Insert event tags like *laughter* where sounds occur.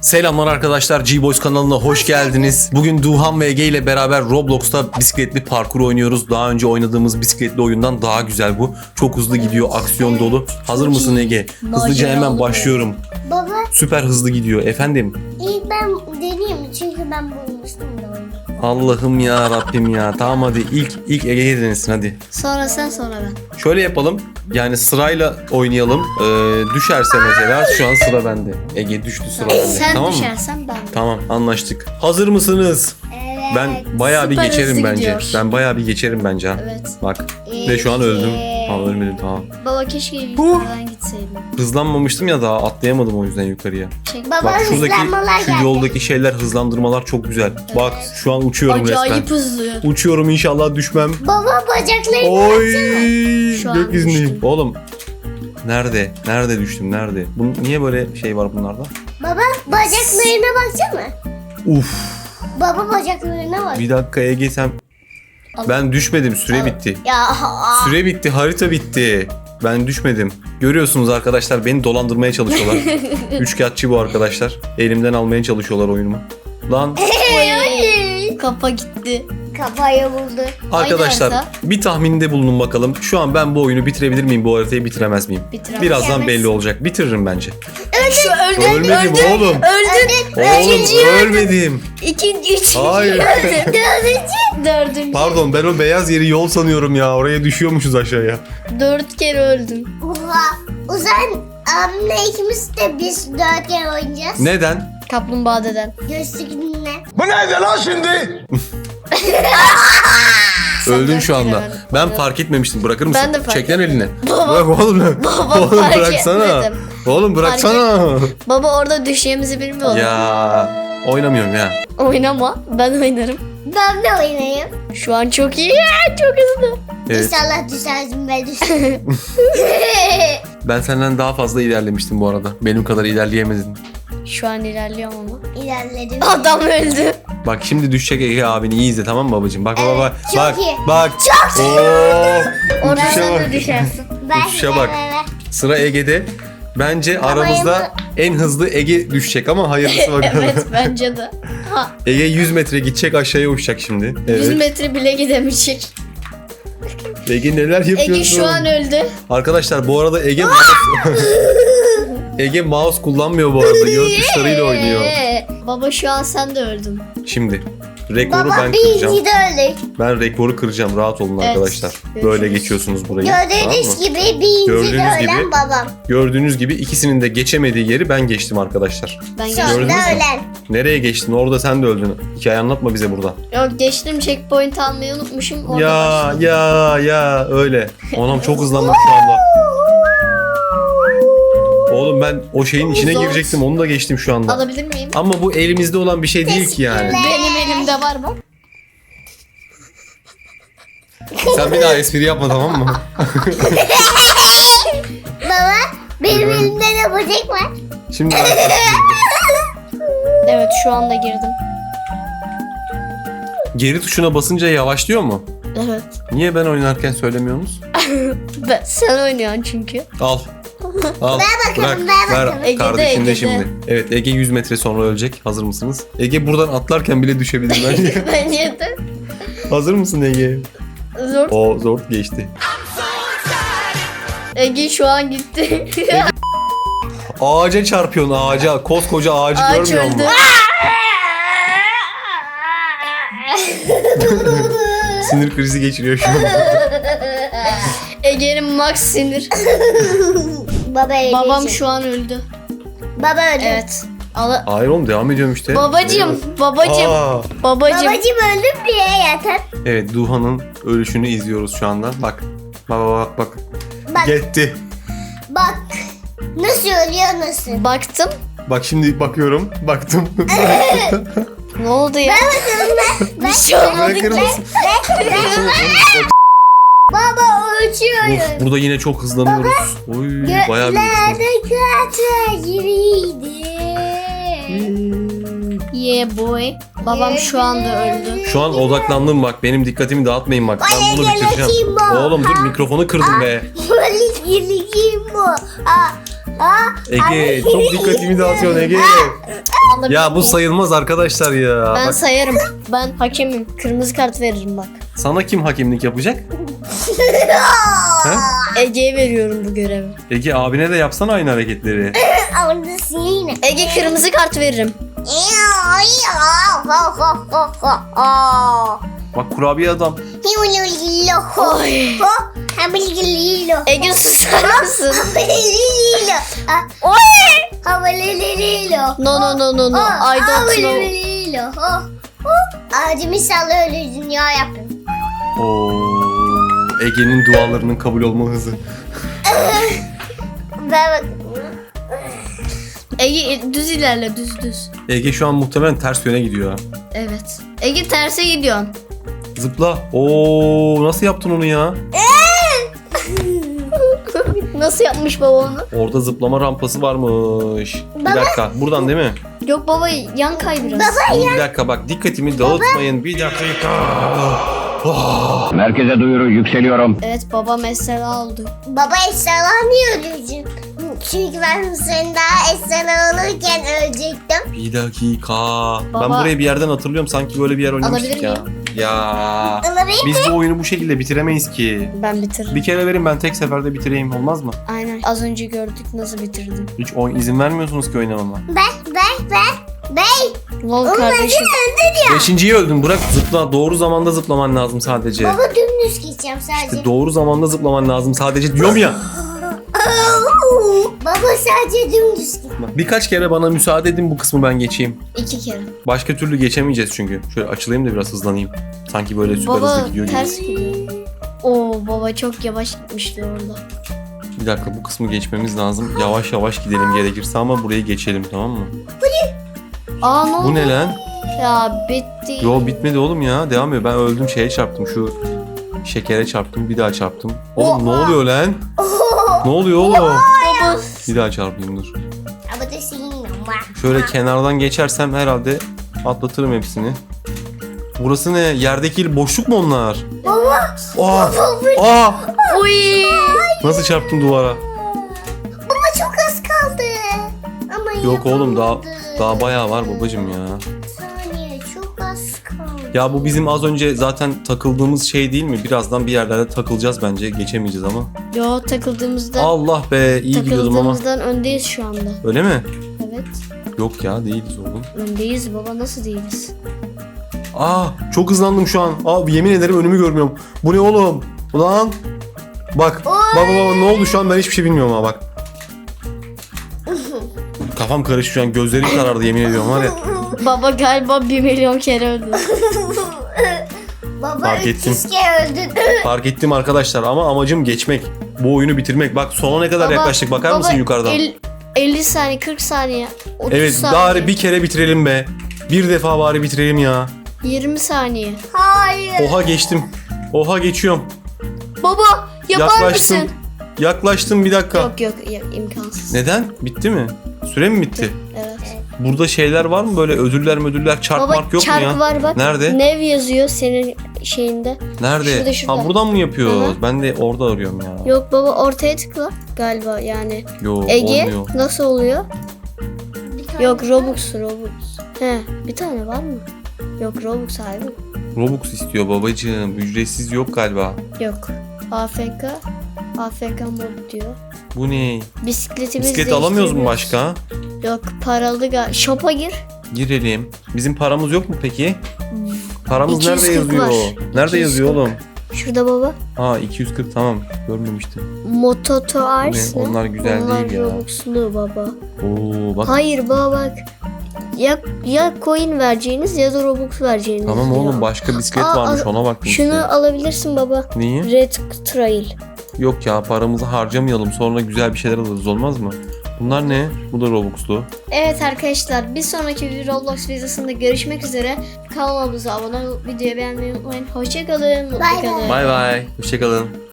Selamlar arkadaşlar G-Boys kanalına hoş geldiniz. Bugün Duhan ve Ege ile beraber Roblox'ta bisikletli parkur oynuyoruz. Daha önce oynadığımız bisikletli oyundan daha güzel bu. Çok hızlı gidiyor, aksiyon dolu. Hazır mısın Ege? Hızlıca hemen başlıyorum. Baba Süper hızlı gidiyor efendim. ilk ben deneyeyim çünkü ben bulmuştum da onu. Allah'ım ya Rabbim ya. Tamam hadi ilk ilk Ege'ye denesin hadi. Sonra sen sonra ben. Şöyle yapalım. Yani sırayla oynayalım. Ee, düşerse mesela şu an sıra bende. Ege düştü sıra bende. Sen tamam mı? düşersen ben. Tamam anlaştık. Hazır mısınız? Evet. Ben bayağı bir Süper geçerim hızlı bence. gidiyor. Ben bayağı bir geçerim bence. ha. Evet. Bak. Ve şu an öldüm. Tamam ölmedim tamam. Baba keşke yukarıdan gitseydim. Hızlanmamıştım ya daha atlayamadım o yüzden yukarıya. Çek. Baba Bak şuradaki hızlanmalar şu geldi. yoldaki şeyler hızlandırmalar çok güzel. Bak şu an uçuyorum resmen. Acayip hızlı. Uçuyorum inşallah düşmem. Baba bacaklarını Oy! Şu an Gökyüzündeyim. düştüm. Oğlum. Nerede? Nerede düştüm? Nerede? Bu, niye böyle şey var bunlarda? Baba bacaklarına baksana. Uf. Baba bacaklarına bak. Bir dakika Ege sen... Ben düşmedim. Süre bitti. Ya aa. Süre bitti. Harita bitti. Ben düşmedim. Görüyorsunuz arkadaşlar beni dolandırmaya çalışıyorlar. *laughs* Üçkağıtçı bu arkadaşlar. Elimden almaya çalışıyorlar oyunumu. Lan Kafa gitti. Kafayı buldu. arkadaşlar bir tahminde bulunun bakalım. Şu an ben bu oyunu bitirebilir miyim? Bu haritayı bitiremez miyim? Bitiremez. Birazdan belli olacak. Bitiririm bence. Şu öldün. Ölmedim öldün. oğlum. Öldün. Oğlum öldün. ölmedim. İkinci, üçüncü. Hayır. Dördüncü. Dördüncü. Pardon ben o beyaz yeri yol sanıyorum ya. Oraya düşüyormuşuz aşağıya. Dört kere öldüm. Oha. O zaman abimle ikimiz de biz dört kere oynayacağız. Neden? Kaplumbağa deden. Göğsünle. Bu neydi lan şimdi? *laughs* Öldün dört şu anda. öldün. Ben fark etmemiştim. Bırakır mısın? Ben de fark Çek lan etmedim. elini. Baba. Bırak oğlum. Baba oğlum fark bıraksana. etmedim. Oğlum bıraksana. Baba orada düşeceğimizi bilmiyorum. Ya oynamıyorum ya. Oynama. Ben oynarım. Ben de oynayayım. Şu an çok iyi. Çok hızlı. Evet. İnşallah düşersin ben düşerim. *laughs* Ben senden daha fazla ilerlemiştim bu arada. Benim kadar ilerleyemedin. Şu an ilerliyorum ama. İlerledim. Adam öldü. Bak şimdi düşecek Ege abini iyi izle tamam mı babacığım? Bak bak Evet, bak. çok bak, iyi. Bak. Çok Oo, uçuşa Oradan bak. da düşersin. *laughs* Ben, Uçuşa bak. Sıra Ege'de. Bence aramızda en hızlı Ege düşecek ama hayırlısı *laughs* bakalım. evet bence de. Ha, Ege 100 metre gidecek aşağıya uçacak şimdi. 100 Evet. metre bile gidemeyecek. Ege neler yapıyorsun? Ege şu an öldü. Arkadaşlar bu arada Ege. *laughs* Ege mouse kullanmıyor bu arada. Göz tuşlarıyla oynuyor. Baba şu an sen de öldün. Şimdi rekoru Baba ben kıracağım. birinci de öldük. Ben rekoru kıracağım. Rahat olun Evet, arkadaşlar. görüşürüz. Böyle geçiyorsunuz burayı. tamam Gördüğünüz gibi birinci Gördüğünüz de ölen gibi- babam. Gördüğünüz gibi ikisinin de geçemediği yeri ben geçtim arkadaşlar. Ben Sonra geçtim. Gördünüz mü? ölen. Nereye geçtin? Orada sen de öldün. Hikaye anlatma bize burada. Yok geçtim checkpoint almayı unutmuşum. Orada ya başladım. ya ya öyle. Anam çok hızlandım şu anda. *laughs* Oğlum ben o şeyin içine Zor. girecektim. Onu da geçtim şu anda. Alabilir miyim? Ama bu elimizde olan bir şey değil ki yani. Benim elimde var bak. Sen bir daha espri yapma tamam mı? *laughs* Baba benim elimde de böcek var. Şimdi *laughs* Evet şu anda girdim. geri tuşuna basınca yavaşlıyor mu? Evet. Niye ben oynarken söylemiyorsunuz? *laughs* Ben, sen oynuyorsun çünkü. Al. Al. bakalım, Bırak. ver Ver. bakalım. Ege'de, Kardeşin de şimdi. Evet Ege 100 metre sonra ölecek. Hazır mısınız? Ege buradan atlarken bile düşebilir bence. Bence de. Hazır mısın Ege? Zor. O zor geçti. Ege şu an gitti. Ağaca çarpıyorsun ağaca. Koskoca ağacı Ağaç görmüyor musun? öldü. *laughs* Sinir krizi geçiriyor şu an. Ege'nin max sinir. *laughs* Baba öldü. Babam şu an öldü. Baba öldü. Evet. Ala Hayır oğlum devam ediyorum işte. babacım, babacım, Aa, babacım. Babacım öldüm diye yeter. evet Duhan'ın ölüşünü izliyoruz şu anda. Bak. Bak bak bak. Bak Gitti. bak. Nasıl ölüyor nasıl? Baktım. Bak şimdi bakıyorum. Baktım. *laughs* Ne oldu ya? Bir şey olmadı ki. mısın? Baba uçuyorum. Of, burada yine çok hızlanıyoruz. Oy bayağı bir. Göklerde kağıtlar gibiydi. Yeah boy. Babam şu anda öldü. Şu an odaklandım bak. Benim dikkatimi dağıtmayın bak. Ben bunu bitireceğim. Oğlum dur mikrofonu kırdım be. Ege çok dikkatimi dağıtıyorsun Ege. Ya bu sayılmaz arkadaşlar ya. Ben Bak, sayarım. Ben hakemim. Kırmızı kart veririm bak. sana kim hakemlik yapacak? Ege'ye veriyorum bu görevi. Ege abine de yapsana aynı hareketleri. *laughs* Oradasın yine. Ege kırmızı kart veririm. Bak kurabiye adam. Oy. Ege susar mısın? Oy. No no no no no. I don't know. Habiligililo. Ağacı misalı öyle dünya yapın. Oo, Ege'nin dualarının kabul olma hızı. *laughs* Ben bak. Ege düz ilerle düz düz. Ege şu an muhtemelen ters yöne gidiyor. Evet. Ege terse gidiyorsun. Zıpla. Oo nasıl yaptın onu ya? *laughs* Nasıl yapmış baba onu? Orada zıplama rampası varmış. Bir dakika. Buradan değil mi? Yok baba yan kay biraz. Bir dakika bak dikkatimi dağıtmayın. Bir dakika. Merkeze duyuru yükseliyorum. Evet baba mesela oldu. Baba Esra'la niye öleceksin? Çünkü ben senin daha Esra'la olurken ölecektim. Bir dakika. Ben Baba. burayı bir yerden hatırlıyorum. Sanki böyle bir yer oynamıştık ya. Ya. Alabilir Biz bu oyunu bu şekilde bitiremeyiz ki. Ben bitiririm. Bir kere verin ben tek seferde bitireyim olmaz mı? Aynen. Az önce gördük nasıl bitirdim. Hiç oyun izin vermiyorsunuz ki oynamama. Ben, ben, ben, ben. Lol kardeşim. Öldü diyor. Beşinciyi öldün bırak zıpla. Doğru zamanda zıplaman lazım sadece. Baba dümdüz gideceğim sadece. İşte doğru zamanda zıplaman lazım sadece diyorum ya. *laughs* Baba sadece dümdüz git. Birkaç kere bana müsaade edin bu kısmı ben geçeyim. İki kere. Başka türlü geçemeyeceğiz çünkü. Şöyle açılayım da biraz hızlanayım. Sanki böyle süper Baba hızlı gidiyor gibi. ters gidiyor. Oo baba çok yavaş gitmişti orada. Bir dakika bu kısmı geçmemiz lazım. Yavaş yavaş gidelim gerekirse ama burayı geçelim tamam mı? Aa ne oldu? Bu ne lan? Ya bitti. Yo bitmedi oğlum ya. Devam ediyor. Ben öldüm şeye çarptım. Şu şekere çarptım. Bir daha çarptım. Oğlum ne oluyor lan? *laughs* Ne oluyor oğlum? Bir daha çarpayım dur. Şöyle kenardan geçersem herhalde atlatırım hepsini. Burası ne? Yerdeki boşluk mu onlar? Baba. Aa, aa, Uy. nasıl çarptım duvara? Baba çok az kaldı. Ama Yok oğlum daha. Daha bayağı var babacım ya. Saniye çok az kaldı. Ya bu bizim az önce zaten takıldığımız şey değil mi? Birazdan bir yerlerde takılacağız bence. Geçemeyeceğiz ama. Yo takıldığımızda Allah be iyi gidiyordum ama. takıldığımızdan öndeyiz şu anda. Öyle mi? Evet. Yok ya değiliz oğlum. Öndeyiz baba nasıl değiliz? Aa çok hızlandım şu an. Abi yemin ederim önümü görmüyorum. Bu ne oğlum? Ulan. Bak. Baba baba ne oldu şu an ben hiçbir şey bilmiyorum ha bak. Kafam karıştı şu an gözlerim karardı yemin ediyorum var ya. Baba galiba bir milyon kere öldü. Baba Fark 300 ettim. öldü. Fark ettim arkadaşlar ama amacım geçmek. Bu oyunu bitirmek. Bak sona ne kadar Baba- yaklaştık bakar baba mısın yukarıdan? el- 50 saniye 40 saniye 30 Evet saniye bari bir kere bitirelim be. Bir defa bari bitirelim ya. 20 saniye. Hayır. Oha geçtim. Oha geçiyorum. Baba yapar Yaklaştım. mısın? Yaklaştım bir dakika. Yok yok imkansız. Neden? Bitti mi? Süre mi bitti? Evet. Burada şeyler var mı böyle ödüller müdürler çarp Baba mark yok çark mu ya? var bak. Nerede? Nev yazıyor senin şeyinde. Nerede? Şurada, şurada. Ha buradan mı yapıyoruz? Hı. Ben de orada arıyorum ya. Yok baba ortaya tıkla galiba yani. Yok Ege olmuyor. nasıl oluyor? Yok. Robux Robux. He bir tane var mı? Yok Robux abi. Robux istiyor babacığım. Ücretsiz yok galiba. Yok. AFK. AFK mod diyor. Bu ne? Bisikletimizi Bisiklet alamıyoruz mu başka? Yok paralı gal. Shop'a gir. Girelim. Bizim paramız yok mu peki? Paramız 240 nerede yazıyor? var. Nerede 240. yazıyor oğlum? Şurada baba. Ha 240 tamam. Görmemiştim. Mototo Ars Ne? ne? Onlar güzel değil ya. Robux'lu baba. Oo bak. Hayır baba bak. Ya, ya coin vereceğiniz ya da Robux vereceğiniz Tamam diyor. oğlum başka bisiklet Aa, varmış ona baktım. Şunu işte. alabilirsin baba. Neyi? Red Trail. Yok ya paramızı harcamayalım sonra güzel bir şeyler alırız olmaz mı? Bunlar ne? Bu da Robux'lu. Evet arkadaşlar bir sonraki bir Roblox videosunda görüşmek üzere. Kanalımıza abone olup videoyu beğenmeyi unutmayın. Hoşçakalın. Bay bay. kalın. Bay bay. Hoşçakalın.